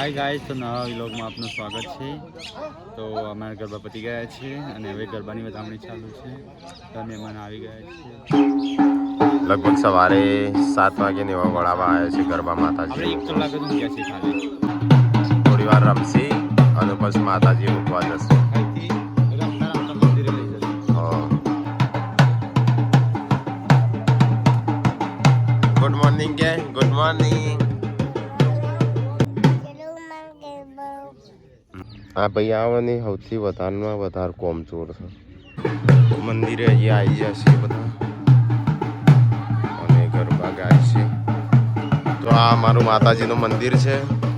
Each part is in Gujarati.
હાય ગાઈસ તો નવા વિલોગમાં આપનું સ્વાગત છે. તો અમારા ગરબા પતી ગયા છે અને હવે ગરબાની વધામણી ચાલુ છે. તો મહેમાન આવી ગયા છે. લગભગ સવારે સાત વાગે ને એવા વળાવા આવ્યા છે ગરબા માતાજી. એક કલાક જ ગયા છે ખાલી. થોડી વાર રમશે અને પછી માતાજી મૂકવા જશે. ગુડ મોર્નિંગ કે ગુડ મોર્નિંગ આ ભાઈ આવવાની સૌથી વધારેમાં વધારે કોમચોર છે. મંદિરે અહીંયા આવી જશે બધા. અને ગરબા ગાય છે તો આ મારું માતાજીનું મંદિર છે.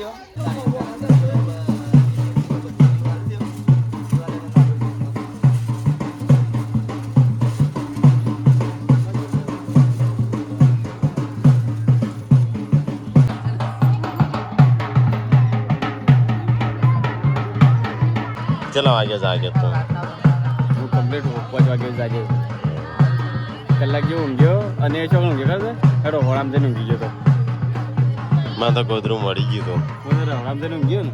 ચલો આગે જાગે તો. હું કમ્પ્લીટ પાંચ વાગે જાગે કલાક જેવો ઊંઘ્યો અને એ ચોકડ ઊંઘ્યો ખબર છે? હેડો હોળામ જઈને ઊંઘી ગયો તો. માં તો ગોધરું મળી ગયું હું તો હોળામ ગયું ને?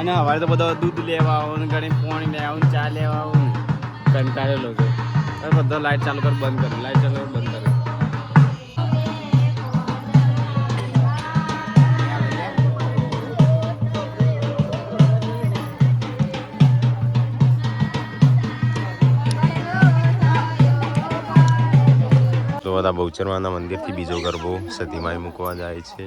અને હવારે તો બધા દૂધ લેવા આવો ને ઘણી પાણી લેવા આવો ને ચા લેવા આવો ને. કંટાળેલો છે. હવે લાઈટ ચાલુ કર બંધ કરે લાઈટ ચાલુ કર બંધ કરે. તો બધા બહુચરવાના મંદિરથી બીજો ગરબો સતીમાઈ મૂકવા જાય છે.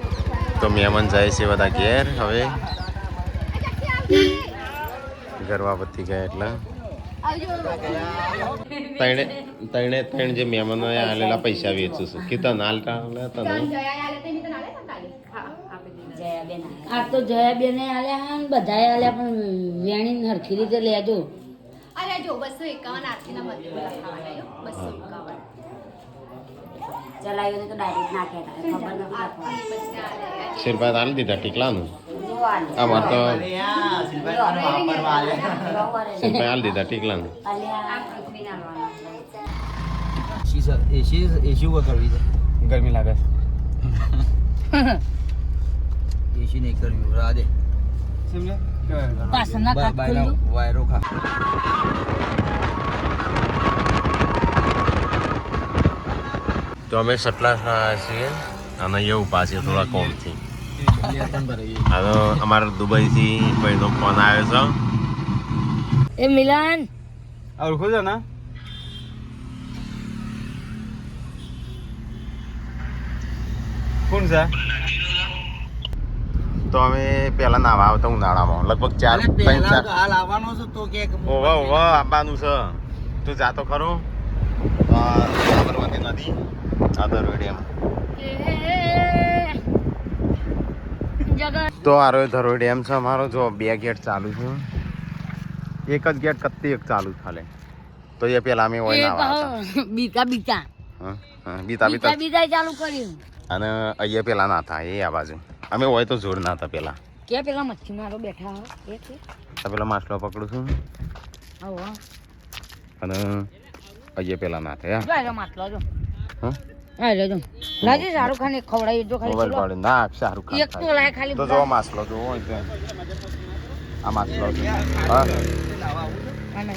તો મહેમાન જાય છે બધા ઘેર હવે. ગરબા પતી ગયા એટલે. તણે તણે ત્રણ જે મહેમાનો આલેલા પૈસા વેચું છું. કે તને હાલતા હાલે તને આ તો જયાબેન આલ્યા હા બધાએ આલ્યા પણ વેણી હરખી રીતે લેજો. અરે જો બસો એકાવન આરતીના મધ્ય લખાવાના બસો એકાવન. ચલાવ્યો તો ડાયરેક્ટ નાખ્યા હતા. ખબર નથી લખવાની પછી આ લે. શિરપાત હાલ દીધા ટીકલાનું? અમાર તો શિરપાત હાલ દીધા ટીકલાનું. ગરમી લાગે છે. એસી નહીં કરવી રાધે સમજે પાછળના કાપ વાયરો ખા તો અમે સટલા છીએ અને એવું પાસે થોડા કોમથી. હવે અમારા દુબઈથી ભાઈનો ફોન આવ્યો છે. એ મિલાન. ઓળખો છો ને? કોણ છે? તો અમે પેલા નાવા આવતા ઉનાળામાં લગભગ ચાર ત્રણ ચાર હાલ આવવાનો છે તો કે ઓવા ઓવા આવવાનું છે. તું જાતો ખરો. આ સાબરમતી નદી આ ધરોડીએમ જગત તો આરો ધરોઈ ડેમ છે અમારો જો બે ગેટ ચાલુ છે. એક જ ગેટ કત્તી એક ચાલુ ખાલે તો એ પેલા અમે હોય હતા. બીતા બીતા. બીતા બીતા. બીતા ચાલુ કર્યું. અને અહીંયા પેલા ના હતા એ આ બાજુ અમે હોય તો જોડ ના હતા પેલા. કે પેલા મચ્છી મારો બેઠા એ છે. તો પેલા માછલો પકડું છું. આવો. અને અહીંયા પેલા ના થયા જો માટલો જો. હા? હા જો. શાહરુખ ખાન એક ખવડાવી જો ખાલી મોબાઈલ. પાડી ના શાહરુખ ખાન એક તો લાય ખાલી તો જો માછલો જો આ માછલો છે. હા.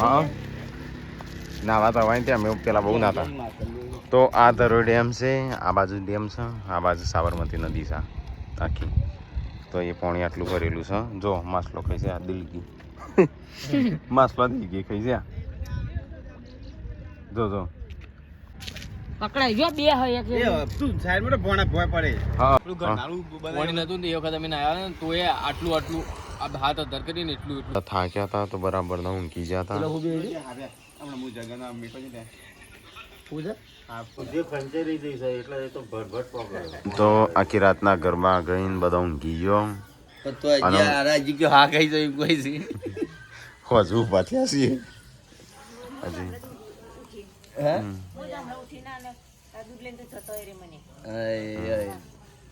હા. નાવા તો હોય ત્યાં મેં પેલા બહુ નાતા. તો આ ધરો ડેમ છે આ બાજુ ડેમ છે આ બાજુ સાબરમતી નદી છે આખી. તો એ પાણી આટલું ભરેલું છે. જો માસલો ખાઈ છે આ દિલગી. માસલો દિલગી ખાઈ છે. જો જો. પકડાઈ ગયો બે હોય એક એ તું સાઈડમાં ભોણા ભોય પડે. હા પેલું ઘરનાળું પાણી નતું ને એ વખત અમે નાયા ને તો એ આટલું આટલું આ હાથ અધર કરીને એટલું એટલું. થાક્યા હતા તો બરાબર ના ઊંઘી ગયા હતા હમણાં હું જગન્ના મીઠો છે ને. તો આખી રાતના ઘરમાં ગઈને બધા ઊંઘી ગયો. તો હજી પાછ્યા છીએ. હજી. હે.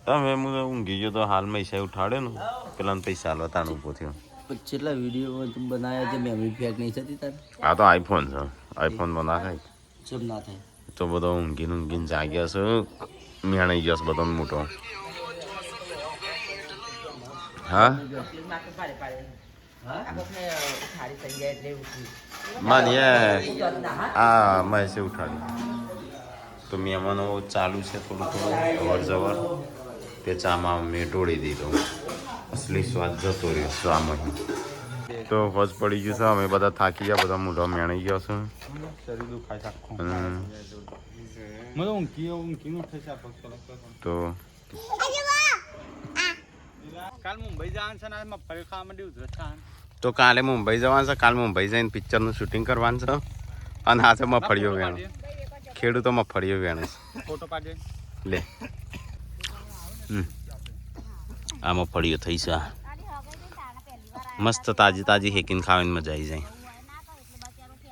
તમે હું ઊંઘી ગયો તો હાલ પૈસા ઉઠાડ્યો ને. પેલા પૈસા હાલવા તાણ ઊભો થયો. કેટલા વીડિયો બનાવ્યા છે? મેમરી ફેક નહીં થતી તાર? આ તો આઈફોન છે. આઈફોનમાં ના થાય. સબ ના થાય? તો બધો ઊંઘીને ઊંઘીને જાગ્યા છે. મેણાઈ ગયો છે બધો મોટો. હા? માનીએ આ મહેશે ઉઠાડી તો મહેમાનો ચાલુ છે થોડું થોડું અવર જવર. તે ચામાં મેં ઢોળી દીધો. અસલી સ્વાદ જતો રહ્યો ચામાં તો વજ પડી ગયું છે અમે બધા થાકી ગયા બધા મોઢા મેણાઈ ગયા છે. તો કાલ મુંબઈ જવાનું છે ને આ માંડી ઉધરસ તો કાલે મુંબઈ જવાનું છે કાલે મુંબઈ જઈને પિક્ચરનું શૂટિંગ કરવાનું છે. અને હાથે મફળીઓ વેણું. ખેડૂતો મફળીઓ વેણું છે. ફોટો પાડે લે. હમ. આ મફળીઓ થઈ છે આ. મસ્ત તાજી તાજી હેકીને ખાવાની મજા આવી જાય.